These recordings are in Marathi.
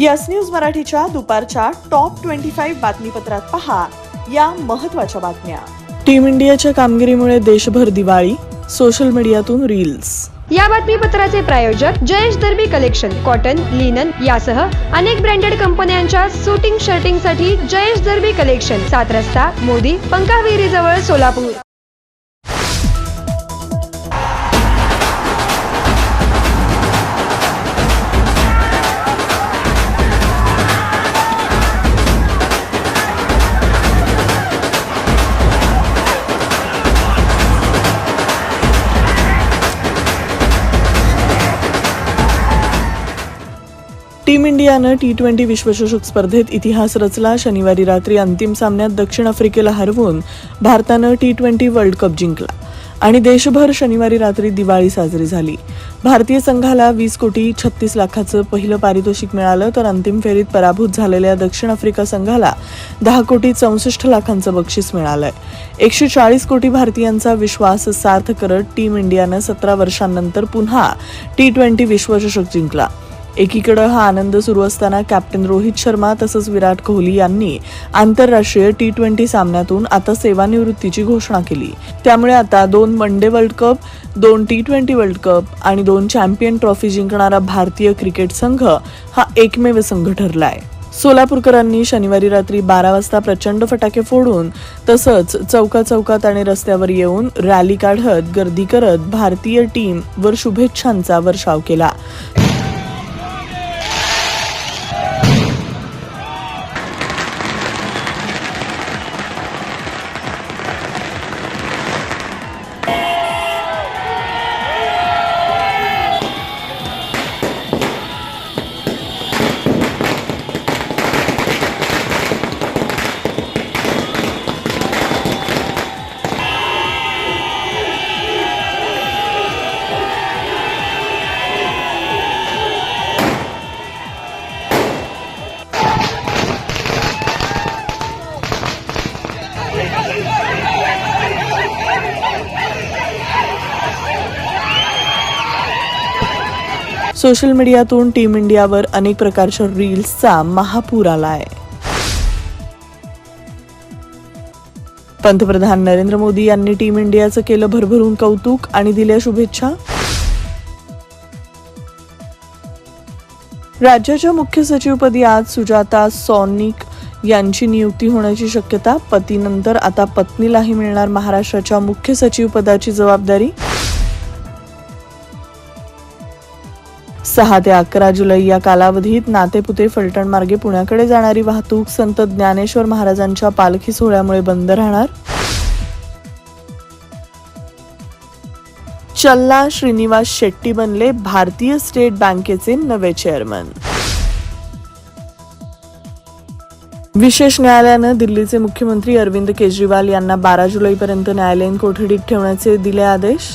यस न्यूज मराठीच्या दुपारच्या टॉप ट्वेंटी फाईव्ह बातमीपत्रात पहा या महत्त्वाच्या बातम्या. टीम इंडियाच्या कामगिरीमुळे देशभर दिवाळी सोशल मीडियातून रील्स. या बातमीपत्राचे प्रायोजक Jayesh Darbi collection cotton linen यासह अनेक ब्रँडेड कंपन्यांच्या सुटिंग शर्टिंगसाठी जयेश दर्बी कलेक्शन सात रस्ता मोदी पंकाविहिरी जवळ सोलापूर. टीम इंडियानं टी ट्वेंटी विश्वचषक स्पर्धेत इतिहास रचला. शनिवारी रात्री अंतिम सामन्यात दक्षिण आफ्रिकेला हरवून भारतानं टी ट्वेंटी वर्ल्ड कप जिंकला. आणि देशभर शनिवारी रात्री दिवाळी साजरी झाली. भारतीय संघाला वीस कोटी छत्तीस लाखाचं पहिलं पारितोषिक मिळालं तर अंतिम फेरीत पराभूत झालेल्या दक्षिण आफ्रिका संघाला दहा कोटी चौसष्ट लाखांचं बक्षीस मिळालंय. एकशे चाळीस कोटी भारतीयांचा विश्वास सार्थ करत टीम इंडियानं सतरा वर्षांनंतर पुन्हा टी ट्वेंटी विश्वचषक जिंकला. एकीकडे हा आनंद सुरू असताना कॅप्टन रोहित शर्मा तसंच विराट कोहली यांनी आंतरराष्ट्रीय टी ट्वेंटी सामन्यातून आता सेवानिवृत्तीची घोषणा केली. त्यामुळे आता दोन वन डे वर्ल्ड कप दोन टी ट्वेंटी वर्ल्ड कप आणि दोन चॅम्पियन ट्रॉफी जिंकणारा भारतीय क्रिकेट संघ हा एकमेव संघ ठरलाय. सोलापूरकरांनी शनिवारी रात्री बारा वाजता प्रचंड फटाके फोडून तसंच चौका चौकात आणि रस्त्यावर येऊन रॅली काढत गर्दी करत भारतीय टीम वर शुभेच्छांचा वर्षाव केला. सोशल मीडियातून टीम इंडियावर अनेक प्रकारच्या रील्सचा महापूर आला आहे पंतप्रधान नरेंद्र मोदी यांनी टीम इंडियाचं केलं भरभरून कौतुक आणि दिल्या शुभेच्छा. राज्याच्या मुख्य सचिवपदी आज सुजाता सॉनिक यांची नियुक्ती होण्याची शक्यता पतीनंतर आता पत्नीलाही मिळणार महाराष्ट्राच्या मुख्य सचिव पदाची जबाबदारी. सहा ते अकरा जुलै या कालावधीत नातेपुते फलटण मार्गे पुण्याकडे जाणारी वाहतूक संत ज्ञानेश्वर महाराजांच्या पालखी सोहळ्यामुळे बंद राहणार. चल्ला श्रीनिवास शेट्टी बनले भारतीय स्टेट बँकेचे नवे चेअरमन. विशेष न्यायालयानं दिल्लीचे मुख्यमंत्री अरविंद केजरीवाल यांना बारा जुलैपर्यंत न्यायालयीन कोठडीत ठेवण्याचे दिले आदेश.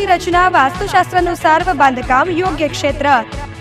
रचना वास्तुशास्त्रानुसार व बांधकाम योग्य क्षेत्र.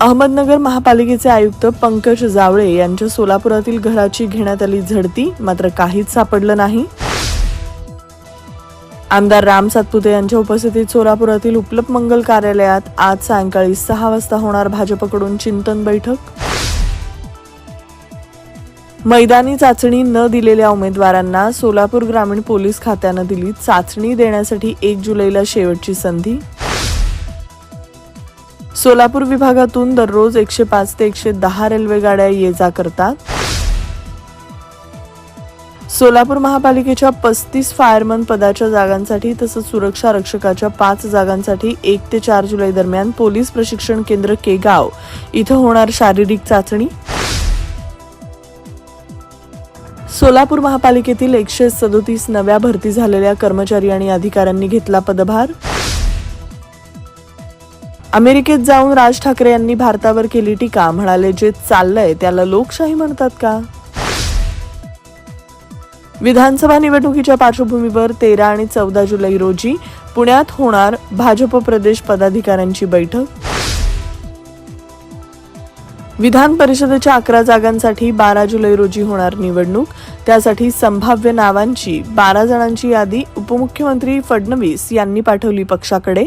अहमदनगर महापालिकेचे आयुक्त पंकज जावळे यांच्या सोलापुरातील घराची घेण्यात आली झडती मात्र काहीच सापडलं नाही. आमदार राम सातपुते यांच्या उपस्थितीत सोलापुरातील उपलब्ध मंगल कार्यालयात आज सायंकाळी सहा वाजता होणार भाजपकडून चिंतन बैठक. मैदानी चाचणी न दिलेल्या उमेदवारांना सोलापूर ग्रामीण पोलीस खात्यानं दिली चाचणी देण्यासाठी एक जुलैला शेवटची संधी. सोलापूर विभागातून दररोज एकशे पाच ते एकशे दहा रेल्वे गाड्या ये जा करतात. सोलापूर महापालिकेच्या पस्तीस फायरमन पदाच्या जागांसाठी तसंच सुरक्षा रक्षकाच्या पाच जागांसाठी एक ते चार जुलै दरम्यान पोलीस प्रशिक्षण केंद्र केगाव इथं होणार शारीरिक चाचणी. सोलापूर महापालिकेतील एकशे सदोतीस नव्या भरती झालेल्या कर्मचारी आणि अधिकाऱ्यांनी घेतला पदभार. अमेरिकेत जाऊन राज ठाकरे यांनी भारतावर केली टीका. म्हणाले जे चाललंय त्याला लोकशाही म्हणतात का? विधानसभा निवडणुकीच्या पार्श्वभूमीवर तेरा आणि चौदा जुलै रोजी पुण्यात होणार भाजप प्रदेश पदाधिकाऱ्यांची बैठक. विधान परिषदेच्या अकरा जागांसाठी बारा जुलै रोजी होणार निवडणूक. त्यासाठी संभाव्य नावांची बारा जणांची यादी उपमुख्यमंत्री फडणवीस यांनी पाठवली पक्षाकडे.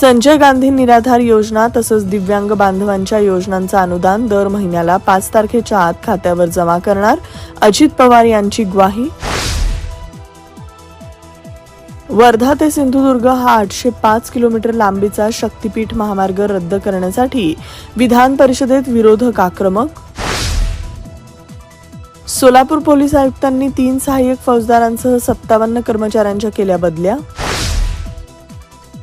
संजय गांधी निराधार योजना तसंच दिव्यांग बांधवांच्या योजनांचं अनुदान दर महिन्याला पाच तारखेच्या आत खात्यावर जमा करणार अजित पवार यांची ग्वाही. वर्धा ते सिंधुदुर्ग हा आठशे पाच किलोमीटर लांबीचा शक्तीपीठ महामार्ग रद्द करण्यासाठी विधान परिषदेत विरोधक आक्रमक. सोलापूर पोलीस आयुक्तांनी तीन सहाय्यक फौजदारांसह सत्तावन्न कर्मचाऱ्यांच्या केल्या बदल्या.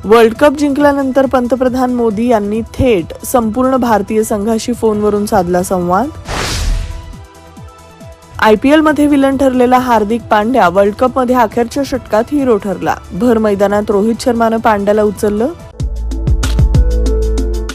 वर्ल्ड कप जिंकल्यानंतर पंतप्रधान मोदी यांनी थेट संपूर्ण भारतीय संघाशी फोनवरून साधला संवाद. आयपीएलमध्ये विलन ठरलेला हार्दिक पांड्या वर्ल्ड कपमध्ये अखेरच्या षटकात हिरो ठरला. भर मैदानात रोहित शर्मानं पांड्याला उचललं.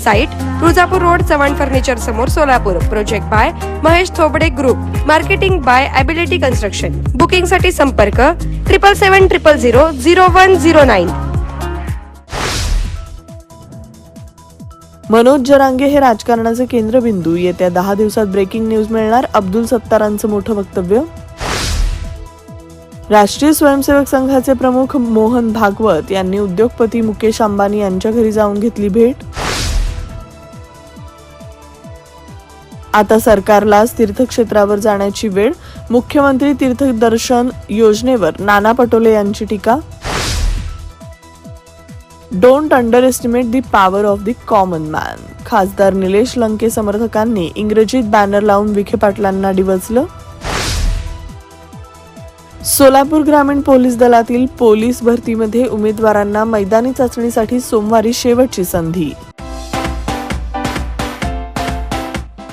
Site Tuljapur road Chavan furniture समोर Solapur. Project by Mahesh Thobade group marketing by ability construction बुकिंगसाठी संपर्क triple seven triple zero zero one zero nine Manoj Jarange हे राजकारणाचे केंद्रबिंदू. येत्या दहा दिवसात ब्रेकिंग न्यूज मिळणार अब्दुल सत्तारांचं मोठं वक्तव्य. राष्ट्रीय स्वयंसेवक संघाचे प्रमुख मोहन भागवत यांनी उद्योगपती मुकेश अंबानी यांच्या घरी जाऊन घेतली भेट. आता सरकारलाच तीर्थक्षेत्रावर जाण्याची वेळ. मुख्यमंत्री तीर्थदर्शन योजनेवर नाना पटोले यांची टीका. Don't underestimate the power of the common man खासदार निलेश लंके समर्थकांनी इंग्रजीत बॅनर लावून विखे पाटलांना डिवचलं. सोलापूर ग्रामीण पोलीस दलातील पोलीस भरतीमध्ये उमेदवारांना मैदानी चाचणीसाठी सोमवारी शेवटची संधी.